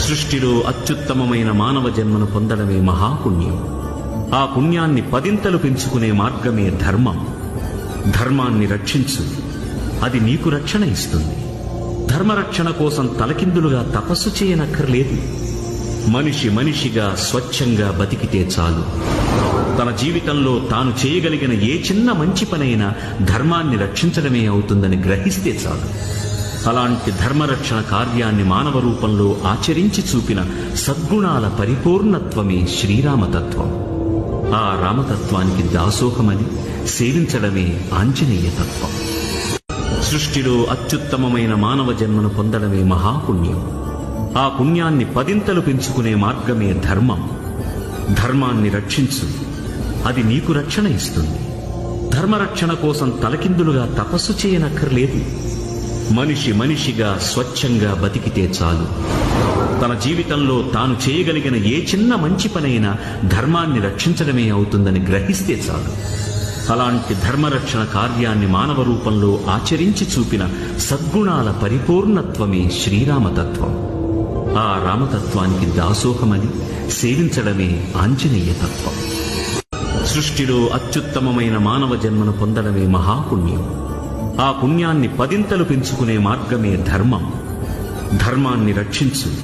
సృష్టిలో అత్యుత్తమమైన మానవ జన్మను పొందడమే మహాపుణ్యం. ఆ పుణ్యాన్ని పదింతలు పెంచుకునే మార్గమే ధర్మం. ధర్మాన్ని రక్షించు. అది నీకు రక్షణ ఇస్తుంది. ధర్మరక్షణ కోసం తలకిందులుగా తపస్సు చేయనక్కర్లేదు. మనిషి మనిషిగా స్వచ్ఛంగా బతికితే చాలు. తన జీవితంలో తాను చేయగలిగిన ఏ చిన్న మంచి పనైనా ధర్మాన్ని రక్షించడమే అవుతుందని గ్రహిస్తే చాలు. అలాంటి ధర్మరక్షణ కార్యాన్ని మానవ రూపంలో ఆచరించి చూపిన సద్గుణాల పరిపూర్ణత్వమే శ్రీరామతత్వం. ఆ రామతత్వానికి దాసోహమని సేవించడమే ఆంజనేయ తత్వం సృష్టిలో అత్యుత్తమమైన మానవ జన్మను పొందడమే మహాపుణ్యం. ఆ పుణ్యాన్ని పదింతలు పెంచుకునే మార్గమే ధర్మం. ధర్మాన్ని రక్షించు. అది నీకు రక్షణ ఇస్తుంది. ధర్మరక్షణ కోసం తలకిందులుగా తపస్సు చేయనక్కర్లేదు. మనిషి మనిషిగా స్వచ్ఛంగా బతికితే చాలు. తన జీవితంలో తాను చేయగలిగిన ఏ చిన్న మంచి పనైనా ధర్మాన్ని రక్షించడమే అవుతుందని గ్రహిస్తే చాలు. అలాంటి ధర్మరక్షణ కార్యాన్ని మానవ రూపంలో ఆచరించి చూపిన సద్గుణాల పరిపూర్ణత్వమే శ్రీరామతత్వం. ఆ రామతత్వానికి దాసోహమని సేవించడమే ఆంజనేయ తత్వం సృష్టిలో అత్యుత్తమమైన మానవ జన్మను పొందడమే మహాపుణ్యం. ఆ పుణ్యాన్ని పదింతలు పెంచుకునే మార్గమే ధర్మం. ధర్మాన్ని రక్షించు.